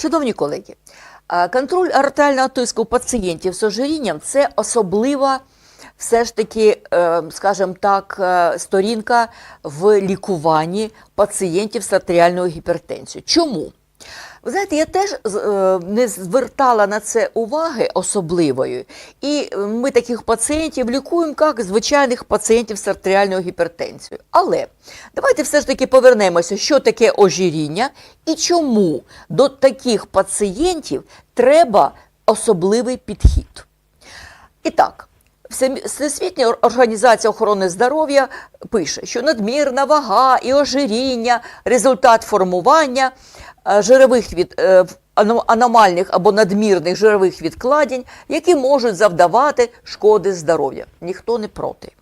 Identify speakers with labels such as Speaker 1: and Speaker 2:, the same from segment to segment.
Speaker 1: Шановні колеги, контроль артеріального тиску пацієнтів з ожирінням це особлива все ж таки, е, скажімо так, е, сторінка в лікуванні пацієнтів з артеріальною гіпертензією. Чому? Ви знаєте, я теж е, не звертала на це уваги особливої, і ми таких пацієнтів лікуємо як звичайних пацієнтів з артеріальною гіпертензією. Але давайте все ж таки повернемося, що таке ожиріння і чому до таких пацієнтів треба особливий підхід. І так, Всесвітня організація охорони здоров'я пише, що надмірна вага і ожиріння результат формування е, жирових від е, аномальних або надмірних жирових відкладень, які можуть завдавати шкоди здоров'я. Ніхто не проти.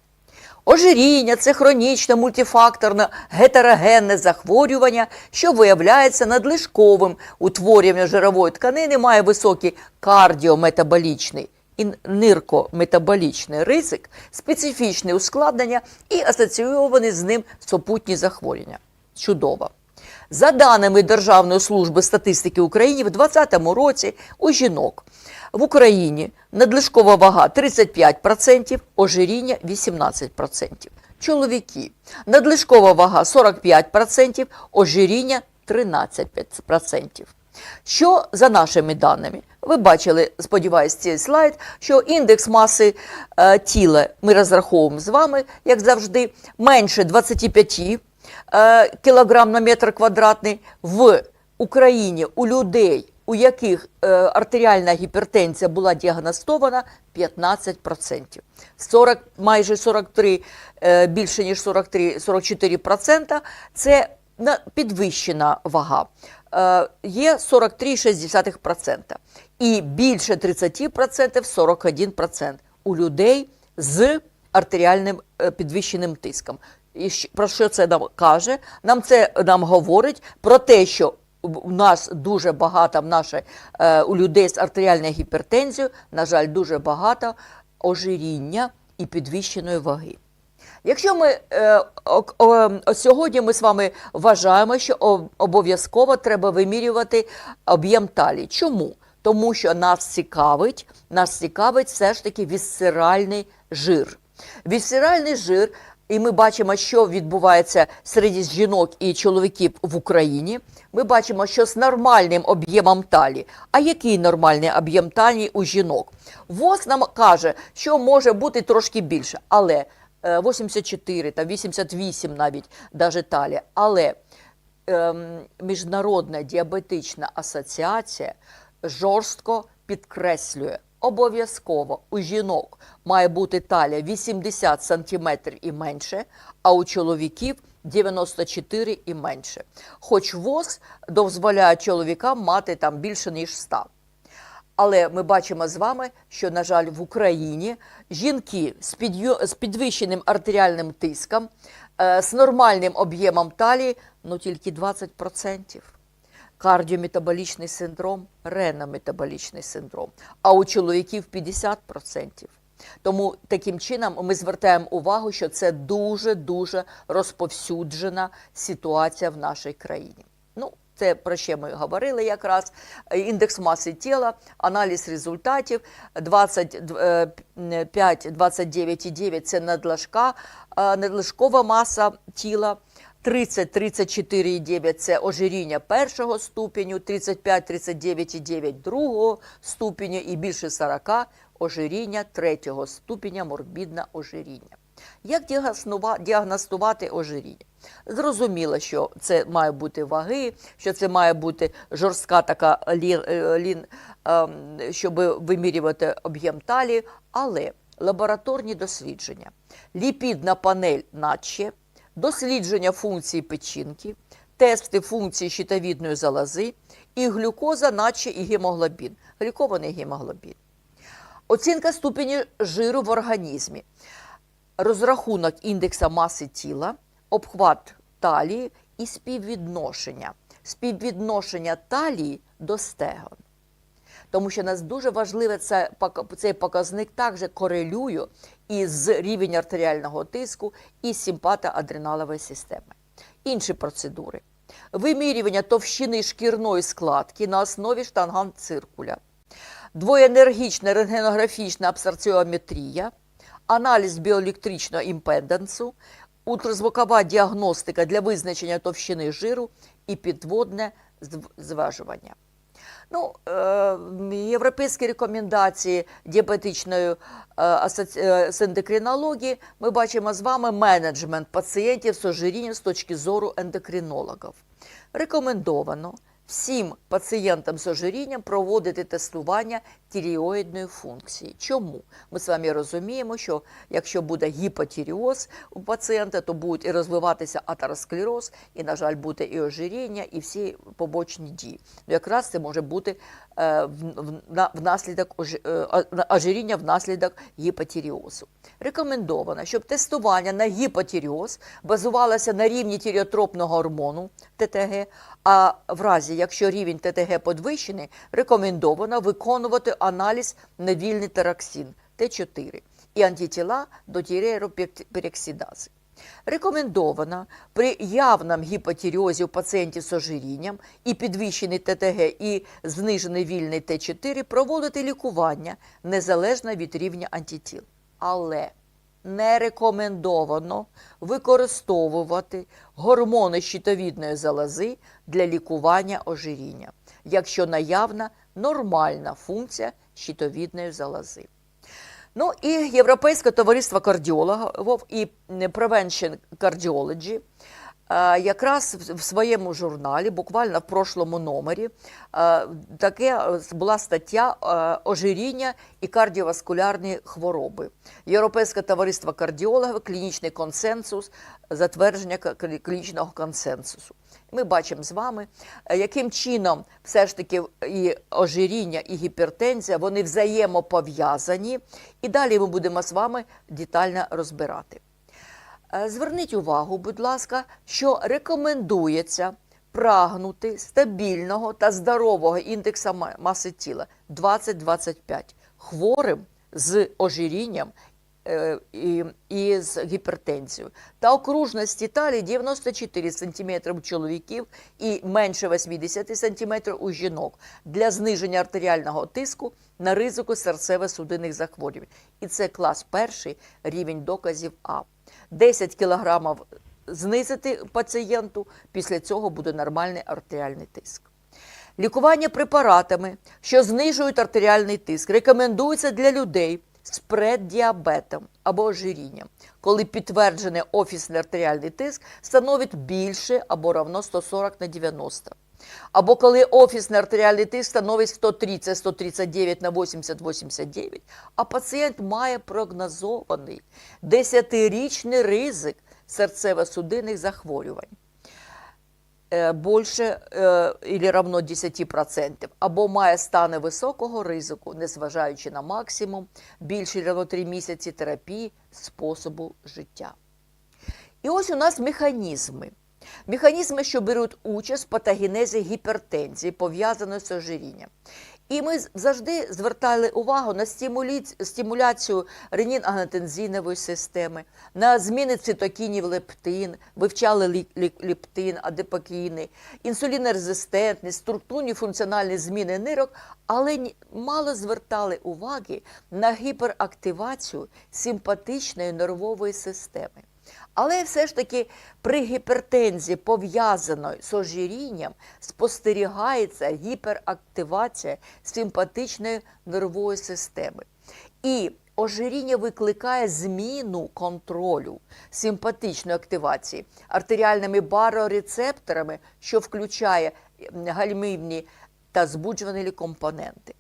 Speaker 1: Ожиріння це хронічне мультифакторне гетерогенне захворювання, що виявляється надлишковим утворенням жирової тканини, має високий кардіометаболічний і ниркометаболічний ризик, специфічне ускладнення і асоційовані з ним супутні захворювання. Чудово. За даними Державної служби статистики України, в 2020 році у жінок в Україні надлишкова вага 35%, ожиріння 18%. Чоловіки надлишкова вага 45%, ожиріння 13%. Що за нашими даними? Ви бачили, сподіваюсь, цей слайд, що індекс маси е, тіла ми розраховуємо з вами, як завжди, менше 25 е, кілограм на метр квадратний в Україні у людей, у яких е, артеріальна гіпертензія була діагностована 15%. 40, майже 43, е, більше ніж 43, 44% – це підвищена вага. Е, Є 43,6%. І більше 30% 41% у людей з артеріальним е, підвищеним тиском. І про що це нам каже? Нам це нам говорить про те, що у нас дуже багато в нашій, е, у людей з артеріальною гіпертензією, на жаль, дуже багато ожиріння і підвищеної ваги. Якщо ми е, ок- о, сьогодні ми з вами вважаємо, що обов'язково треба вимірювати об'єм талії. Чому? Тому що нас цікавить, нас цікавить все ж таки вісцеральний жир. Вісцеральний жир, і ми бачимо, що відбувається серед жінок і чоловіків в Україні. Ми бачимо, що з нормальним об'ємом талії. А який нормальний об'єм талії у жінок? ВОЗ нам каже, що може бути трошки більше, але е, 84 та 88 навіть даже талія. Але ем, Міжнародна діабетична асоціація жорстко підкреслює. Обов'язково у жінок має бути талія 80 см і менше, а у чоловіків 94 і менше. Хоч ВОЗ дозволяє чоловікам мати там більше ніж 100. Але ми бачимо з вами, що, на жаль, в Україні жінки з, підвищеним артеріальним тиском, е, з нормальним об'ємом талії, ну тільки 20%. Кардіометаболічний синдром, ренометаболічний синдром, а у чоловіків 50%. Тому таким чином ми звертаємо увагу, що це дуже-дуже розповсюджена ситуація в нашій країні. Ну, це про що ми говорили якраз. Індекс маси тіла, аналіз результатів 25, 29,9 – це надлишка, е, надлишкова маса тіла. 30-34,9 – це ожиріння першого ступеню, 35-39,9 – другого ступеня і більше 40 – ожиріння третього ступеня, морбідне ожиріння. Як діагностувати ожиріння? Зрозуміло, що це має бути ваги, що це має бути жорстка така лін, е, лін ем, щоб вимірювати об'єм талії, але лабораторні дослідження, ліпідна панель наче, дослідження функції печінки, тести функції щитовідної залози і глюкоза, наче і гемоглобін, глікований гемоглобін. Оцінка ступені жиру в організмі, розрахунок індекса маси тіла, обхват талії і співвідношення. Співвідношення талії до стегон. Тому що нас дуже важливе це, цей показник також корелює із рівень артеріального тиску і симпатоадреналової системи. Інші процедури. вимірювання товщини шкірної складки на основі штангенциркуля, двоєнергічна рентгенографічна абсорціометрія, аналіз біоелектричного імпедансу, ультразвукова діагностика для визначення товщини жиру і підводне зважування. Ну, е, європейські рекомендації діабетичної е, асоці- е, ендокринології ми бачимо з вами менеджмент пацієнтів з ожирінням з точки зору ендокринологів. Рекомендовано всім пацієнтам з ожирінням проводити тестування тіріоїдної функції. Чому? Ми з вами розуміємо, що якщо буде гіпотіріоз у пацієнта, то буде і розвиватися атеросклероз, і, на жаль, буде і ожиріння, і всі побочні дії. Ну, якраз це може бути е, внаслідок е, ожиріння внаслідок гіпотіріозу. Рекомендовано, щоб тестування на гіпотіріоз базувалося на рівні тіріотропного гормону ТТГ, а в разі, якщо рівень ТТГ підвищений, рекомендовано виконувати аналіз на вільний тероксин Т4 і антитіла до тіреропероксидази. Рекомендовано при явному гіпотіріозі у пацієнтів з ожирінням і підвищений ТТГ і знижений вільний Т4 проводити лікування незалежно від рівня антитіл. Але не рекомендовано використовувати гормони щитовідної залози для лікування ожиріння, якщо наявна нормальна функція щитовідної залози. Ну і Європейське товариство кардіологів і Prevention Cardiology якраз в- своєму журналі, буквально в прошлому номері, е, таке е, була стаття е, ожиріння і кардіоваскулярні хвороби. Європейське товариство кардіологів, клінічний консенсус, затвердження клінічного консенсусу. Ми бачимо з вами, е, яким чином все ж таки і ожиріння, і гіпертензія вони взаємопов'язані. І далі ми будемо з вами детально розбирати. Е, Зверніть увагу, будь ласка, що рекомендується прагнути стабільного та здорового індекса маси тіла 20-25 хворим з ожирінням е, і, і з гіпертензією. Та окружності талії 94 см у чоловіків і менше 80 см у жінок для зниження артеріального тиску на ризику серцево-судинних захворювань. І це клас перший рівень доказів А. 10 кілограмів знизити пацієнту, після цього буде нормальний артеріальний тиск. Лікування препаратами, що знижують артеріальний тиск, рекомендується для людей з преддіабетом або ожирінням, коли підтверджений офісний артеріальний тиск становить більше або равно 140 на 90. Або коли офісний артеріальний тиск становить 130, 139 на 80, 89, а пацієнт має прогнозований 10-річний ризик серцево-судинних захворювань е, більше е, і равно 10%, або має стани високого ризику, незважаючи на максимум, більше равно 3 місяці терапії способу життя. І ось у нас механізми. Механізми, що беруть участь в патогенезі гіпертензії, пов'язаної з ожирінням. І ми завжди звертали увагу на стимуляцію ренін-ангіотензинової системи, на зміни цитокінів лептин, вивчали лептин, адепокіни, інсулінорезистентність, структурні функціональні зміни нирок, але мало звертали уваги на гіперактивацію симпатичної нервової системи. Але все ж таки при гіпертензії, пов'язаної з ожирінням, спостерігається гіперактивація симпатичної нервової системи. І ожиріння викликає зміну контролю симпатичної активації артеріальними барорецепторами, що включає гальмівні та збуджувальні компоненти.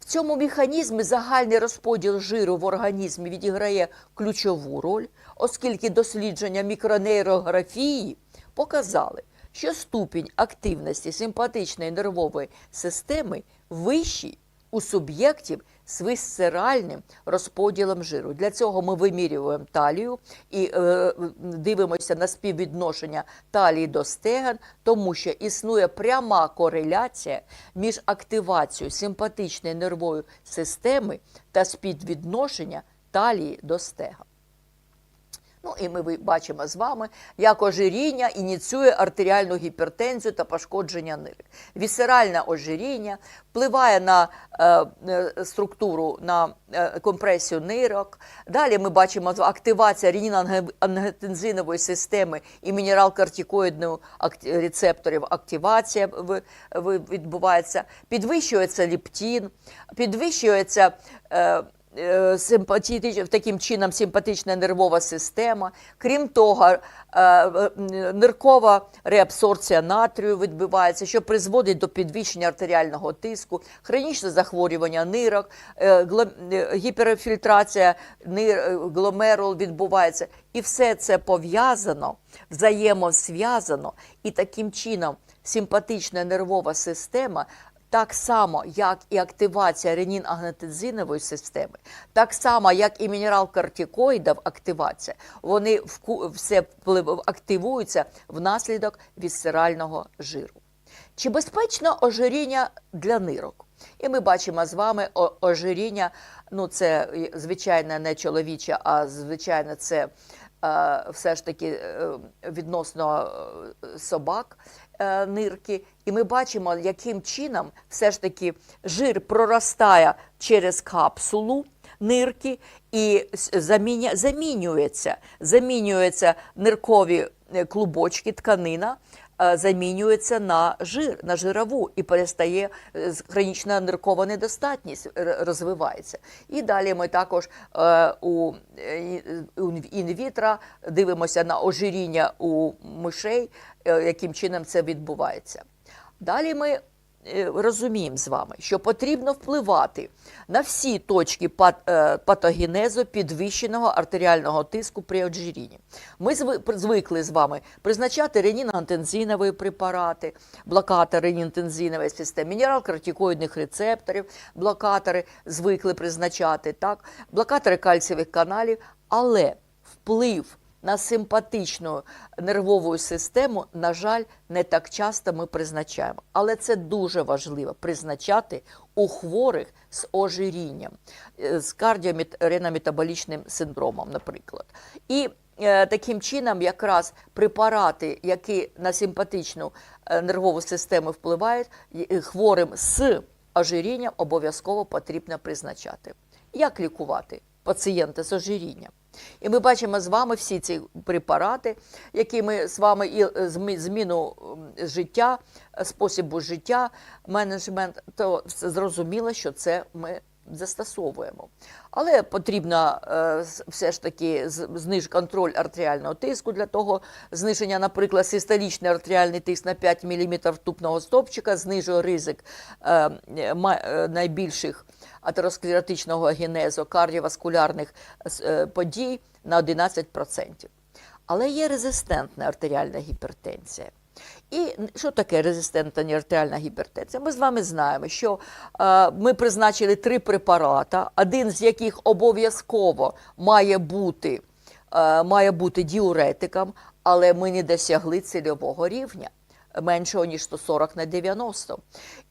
Speaker 1: В цьому механізмі загальний розподіл жиру в організмі відіграє ключову роль, оскільки дослідження мікронейрографії показали, що ступінь активності симпатичної нервової системи вищий у суб'єктів з висцеральним розподілом жиру. Для цього ми вимірюємо талію і е, дивимося на співвідношення талії до стеган, тому що існує пряма кореляція між активацією симпатичної нервової системи та співвідношення талії до стегон. Ну і ми бачимо з вами, як ожиріння ініціює артеріальну гіпертензію та пошкодження нирок. Вісеральне ожиріння впливає на е, е, структуру, на е, компресію нирок. Далі ми бачимо активація ренін-ангіотензинової системи і мінерал-кортикоїдної акт- рецепторів. Активація відбувається, підвищується ліптін, підвищується. Е, е, симпатич- таким чином симпатична нервова система. Крім того, е, е, ниркова реабсорбція натрію відбувається, що призводить до підвищення артеріального тиску, хронічне захворювання нирок, гіперфільтрація нир, гломерул відбувається. І все це пов'язано, взаємозв'язано, і таким чином симпатична нервова система так само, як і активація ренін-агнетензинової системи, так само, як і мінерал-кортикоїдів активація, вони все активуються внаслідок вісцерального жиру. Чи безпечно ожиріння для нирок? І ми бачимо з вами ожиріння, ну це звичайно не чоловіче, а звичайно це е, все ж таки е, відносно е, собак нирки. І ми бачимо, яким чином все ж таки жир проростає через капсулу нирки і замінюється, замінюються ниркові е, клубочки, тканина. е, Замінюється на жир, на жирову і перестає е, хронічна ниркова недостатність розвивається. І далі ми також е, у е, і- у інвітро дивимося на ожиріння у мишей, е, яким чином це відбувається. Далі ми е, розуміємо з вами, що потрібно впливати на всі точки е, патогенезу підвищеного артеріального тиску при ожирінні. Ми зви- звикли з вами призначати ренін-антензинові препарати, блокатори ренін-антензинової системи, мінерал-кортикоїдних рецепторів, блокатори звикли призначати, так? блокатори кальцієвих каналів, але вплив на симпатичну нервову систему, на жаль, не так часто ми призначаємо. Але це дуже важливо призначати у хворих з ожирінням, е, з кардіоренометаболічним синдромом, наприклад. І е, таким чином якраз препарати, які на симпатичну е, нервову систему впливають, хворим з ожирінням обов'язково потрібно призначати. Як лікувати пацієнта з ожирінням? І ми бачимо з вами всі ці препарати, які ми з вами і е, змі- зміну життя, спосібу способу життя, менеджмент, то зрозуміло, що це ми застосовуємо. Але потрібно е, все ж таки зниж контроль артеріального тиску для того, зниження, наприклад, систолічний артеріальний тиск на 5 мм ртутного стовпчика знижує ризик е, е, найбільших атеросклеротичного генезу кардіоваскулярних подій на 11%. Але є резистентна артеріальна гіпертензія. І що таке резистентна артеріальна гіпертензія? Ми з вами знаємо, що е, ми призначили три препарати, один з яких обов'язково має бути, е, має бути діуретиком, але ми не досягли цільового рівня меншого ніж 140 на 90.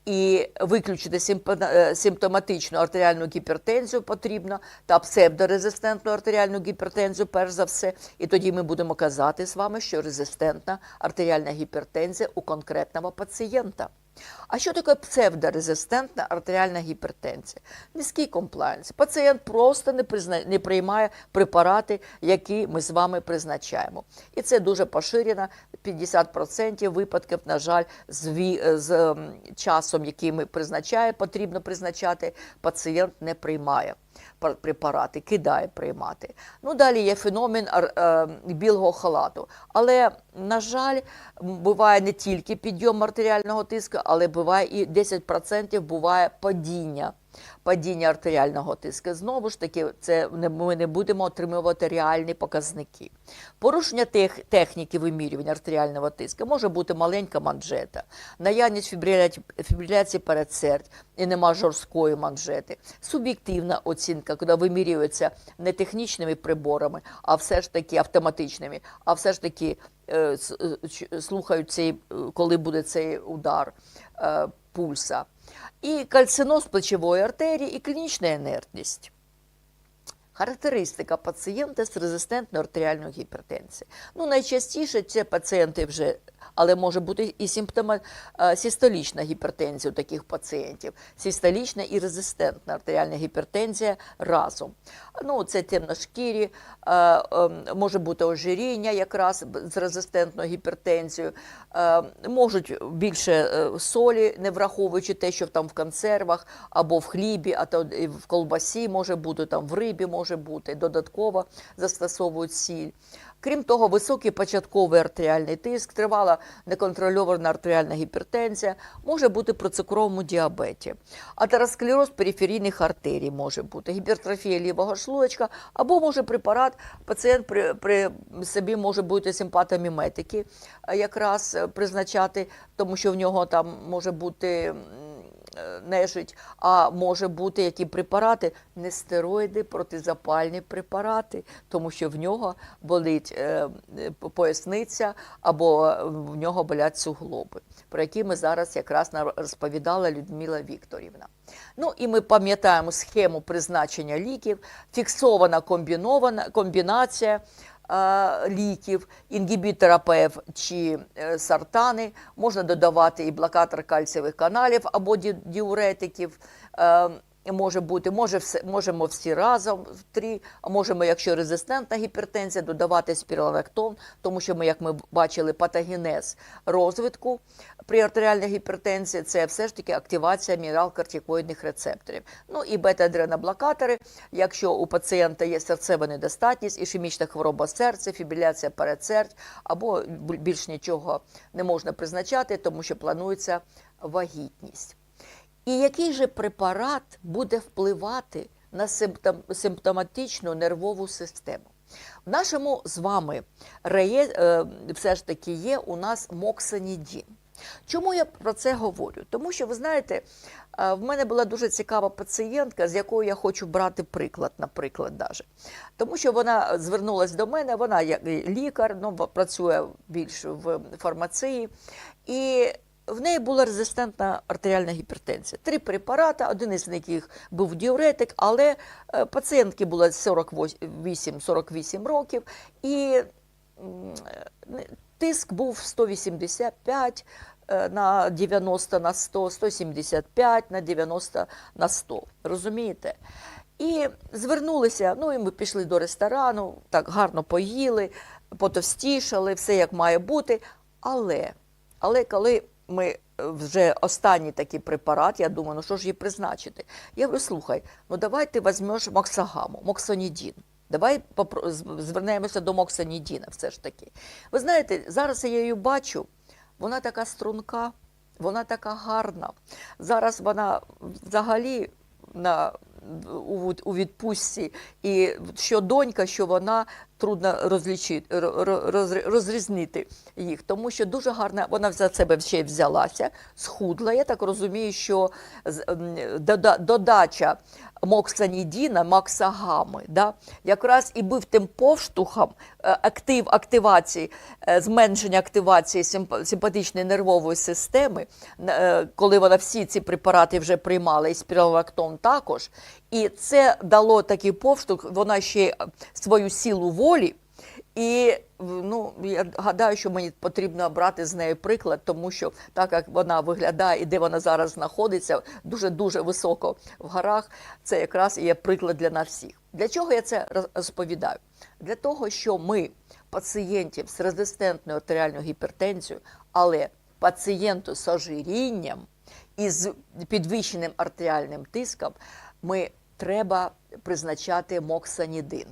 Speaker 1: І виключити е, симптоматичну артеріальну гіпертензію потрібно та псевдорезистентну артеріальну гіпертензію, перш за все. І тоді ми будемо казати з вами, що резистентна артеріальна гіпертензія у конкретного пацієнта. А що таке псевдорезистентна артеріальна гіпертензія? Низький комплайнс. Пацієнт просто не, призна... не приймає препарати, які ми з вами призначаємо. І це дуже поширено. 50% випадків, на жаль, з, ві... з ем, часом, який ми призначаємо, потрібно призначати, пацієнт не приймає пр- препарати, кидає приймати. Ну, далі є феномен е, білого халату. Але, на жаль, буває не тільки підйом артеріального тиску, але буває і 10% буває падіння. Падіння артеріального тиску. Знову ж таки, це ми не будемо отримувати реальні показники. Порушення тех, техніки вимірювання артеріального тиску може бути маленька манжета, наявність фібриляції передсердь і нема жорсткої манжети, суб'єктивна оцінка, коли вимірюється не технічними приборами, а все ж таки автоматичними, а все ж таки слухають цей, е, коли буде цей удар е, пульса. І кальциноз плечової артерії, і клінічна інертність. Характеристика пацієнта з резистентною артеріальною гіпертензією. Ну, найчастіше це пацієнти вже, але може бути і симптома е, систолічна гіпертензія у таких пацієнтів. Систолічна і резистентна артеріальна гіпертензія разом. Ну, це темношкірі, е, е, може бути ожиріння якраз з резистентною гіпертензією. Е, можуть більше солі, не враховуючи те, що там в консервах або в хлібі, а то в колбасі може бути, там в рибі може бути, додатково застосовують сіль. Крім того, високий початковий артеріальний тиск, тривала неконтрольована артеріальна гіпертензія, може бути при цукровому діабеті, атеросклероз периферійних артерій може бути, гіпертрофія лівого шлуночка, або може препарат, пацієнт при, при собі може бути симпатоміметики е, якраз е, призначати, тому що в нього там може бути нежить, а може бути які препарати, не стероїди, протизапальні препарати, тому що в нього болить е, е, поясниця або в нього болять суглоби, про які ми зараз якраз розповідала Людмила Вікторівна. Ну і ми пам'ятаємо схему призначення ліків, фіксована комбінована комбінація. е, ліків, інгібітора ПФ чи е, сартани, можна додавати і блокатор кальцієвих каналів або ді- діуретиків. Може бути, може все, можемо всі разом три, а можемо, якщо резистентна гіпертензія, додавати спіралектон, тому що ми, як ми бачили, патогенез розвитку при артеріальній гіпертензії це все ж таки активація мінерал-кортикоїдних рецепторів. Ну і бета-адреноблокатори, якщо у пацієнта є серцева недостатність, ішемічна хвороба серця, фібриляція передсердь, або більш нічого не можна призначати, тому що планується вагітність. І який же препарат буде впливати на симптом, симптоматичну нервову систему? В нашому з вами е, все ж таки є у нас моксанідін. Чому я про це говорю? Тому що, ви знаєте, е, в мене була дуже цікава пацієнтка, з якою я хочу брати приклад, наприклад, даже. Тому що вона звернулася до мене, вона як лікар, ну, працює більш в фармації. І в неї була резистентна артеріальна гіпертензія. Три препарати, один із яких був діуретик, але е, пацієнтки було 48-48 років, і е, тиск був 185 е, на 90 на 100, 175 на 90 на 100. Розумієте? І звернулися, ну і ми пішли до ресторану, так гарно поїли, потовстішали, все як має бути. Але, але коли ми е, вже останній такий препарат, я думаю, ну що ж їй призначити? Я говорю, слухай, ну давай ти візьмеш моксагаму, моксонідін. Давай звернемося до моксанідіна все ж таки. Ви знаєте, зараз я її бачу, вона така струнка, вона така гарна. Зараз вона взагалі на, у відпустці, і що донька, що вона трудно розлічити, роз- розрізнити їх, тому що дуже гарна, вона за себе ще й взялася, схудла. Я так розумію, що з- м, дода- додача моксанідіна, максагами, да, якраз і був тим повштовхом е, актив активації, е, зменшення активації симпатичної нервової системи, е, коли вона всі ці препарати вже приймала, і спіралактон також. І це дало такий повштовх, вона ще е, свою силу волі. І ну, я гадаю, що мені потрібно брати з неї приклад, тому що так як вона виглядає і де вона зараз знаходиться, дуже дуже високо в горах, це якраз є приклад для нас всіх. Для чого я це розповідаю? Для того, що ми пацієнтів з резистентною артеріальною гіпертензією, але пацієнту з ожирінням і з підвищеним артеріальним тиском, ми треба призначати моксанідин.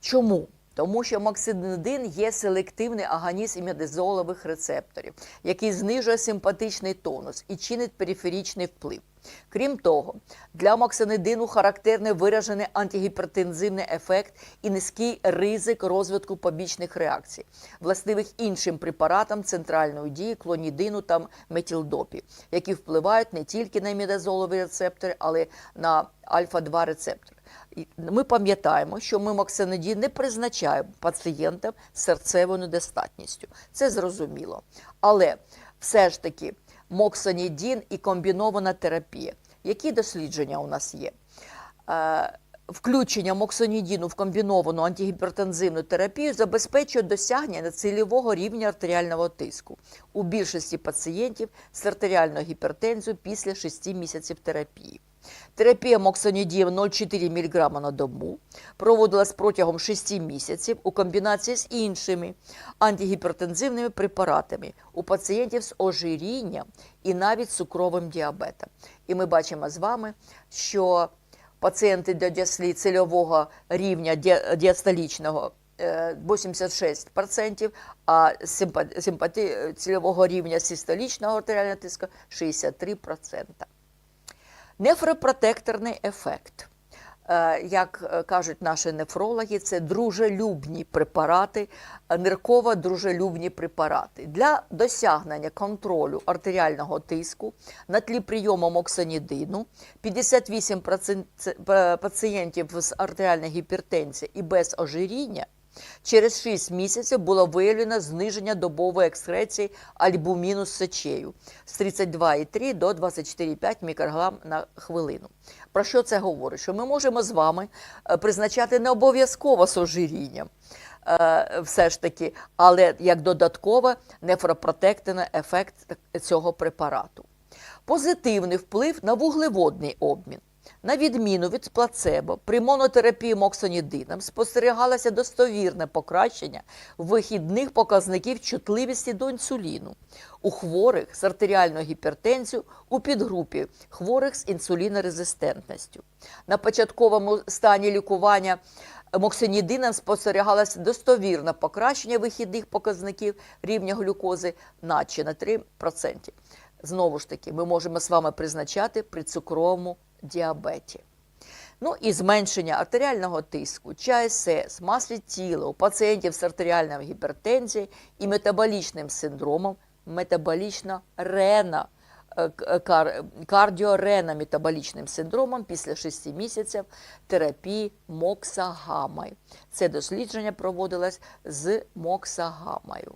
Speaker 1: Чому? Тому що моксидин є селективний агоніст імідозолових рецепторів, який знижує симпатичний тонус і чинить периферічний вплив. Крім того, для моксанидину характерний виражений антигіпертензивний ефект і низький ризик розвитку побічних реакцій, властивих іншим препаратам центральної дії, клонідину та метілдопі, які впливають не тільки на імідозолові рецептори, але на альфа-2 рецептори. Ми пам'ятаємо, що ми моксанидін не призначаємо пацієнтам з серцевою недостатністю. Це зрозуміло. Але все ж таки моксанідін і комбінована терапія. Які дослідження у нас є? Включення моксонідіну в комбіновану антигіпертензивну терапію забезпечує досягнення цільового рівня артеріального тиску у більшості пацієнтів з артеріальною гіпертензією після 6 місяців терапії. Терапія моксонідієм 0,4 мг на добу проводилась протягом 6 місяців у комбінації з іншими антигіпертензивними препаратами у пацієнтів з ожирінням і навіть цукровим діабетом. І ми бачимо з вами, що пацієнти досягли цільового рівня діастолічного е, 86%, а симпа- симпати- цільового рівня систолічного артеріального тиску 63%. Нефропротекторний ефект. Е, Як е, кажуть наші нефрологи, це дружелюбні препарати, е, нирково-дружелюбні препарати. Для досягнення контролю артеріального тиску на тлі прийому моксанідину, 58% е, пацієнтів з артеріальною гіпертензією і без ожиріння Через 6 місяців було виявлено зниження добової екскреції альбуміну з сечею з 32,3 до 24,5 мікрограм на хвилину. Про що це говорить? Що ми можемо з вами е, призначати не обов'язково з ожирінням, е, все ж таки, але як додатково нефропротективний ефект цього препарату. Позитивний вплив на вуглеводний обмін. На відміну від плацебо, при монотерапії моксонідином спостерігалося достовірне покращення вихідних показників чутливості до інсуліну у хворих з артеріальною гіпертензією у підгрупі хворих з інсулінорезистентністю. На початковому стані лікування моксонідином спостерігалося достовірне покращення вихідних показників рівня глюкози наче на 3%. Знову ж таки, ми можемо з вами призначати при цукровому діабеті. Ну і зменшення артеріального тиску, ЧАСС, маслі тіла у пацієнтів з артеріальною гіпертензією і метаболічним синдромом, метаболічна рена, е, кар- кардіорена метаболічним синдромом після 6 місяців терапії моксагамою. Це дослідження проводилось з моксагамою.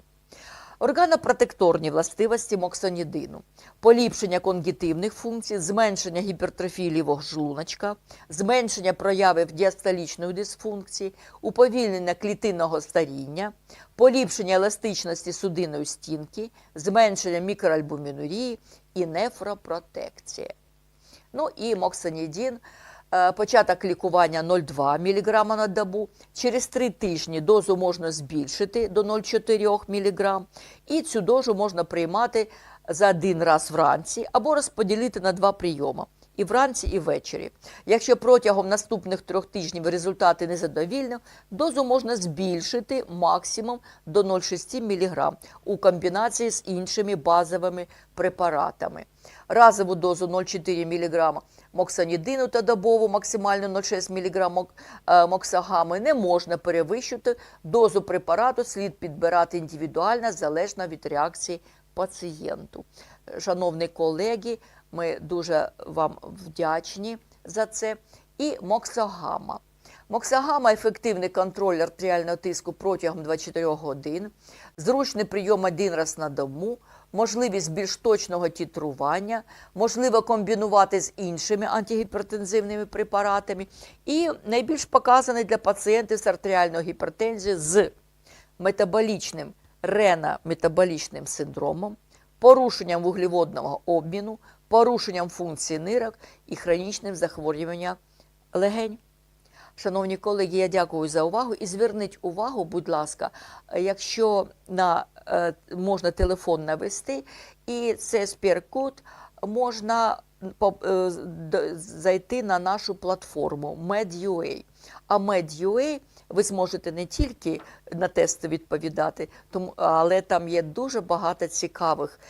Speaker 1: Органопротекторні властивості моксонідину, поліпшення конгітивних функцій, зменшення гіпертрофії лівого шлуночка, зменшення проявів діастолічної дисфункції, уповільнення клітинного старіння, поліпшення еластичності судинної стінки, зменшення мікроальбумінурії і нефропротекція. Ну і моксанідін. Е, Початок лікування 0,2 мг на добу. Через 3 тижні дозу можна збільшити до 0,4 мг. І цю дозу можна приймати за один раз вранці або розподілити на два прийоми. І вранці, і ввечері. Якщо протягом наступних трьох тижнів результати незадовільні, дозу можна збільшити максимум до 0,6 мг у комбінації з іншими базовими препаратами. Разову дозу 0,4 мг моксанідину та добову максимально 0,6 мг е, моксагами не можна перевищити. Дозу препарату слід підбирати індивідуально залежно від реакції пацієнту. Шановні колеги, ми дуже вам вдячні за це. І моксагама. Моксагама ефективний контроль артеріального тиску протягом 24 годин, зручний прийом один раз на добу, можливість більш точного тітрування, можливо комбінувати з іншими антигіпертензивними препаратами і найбільш показаний для пацієнтів з артеріальною гіпертензією з метаболічним рено-метаболічним синдромом, порушенням вуглеводного обміну, порушенням функції нирок і хронічним захворюванням легень. Шановні колеги, я дякую за увагу і зверніть увагу, будь ласка, якщо на, можна телефон навести, і це спір-код можна е, зайти на нашу платформу Med.ua. А Med.ua ви зможете не тільки на тести відповідати, але там є дуже багато цікавих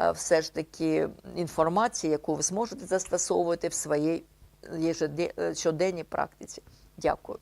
Speaker 1: е, все ж таки інформації, яку ви зможете застосовувати в своїй е, щоденній практиці. Дякую.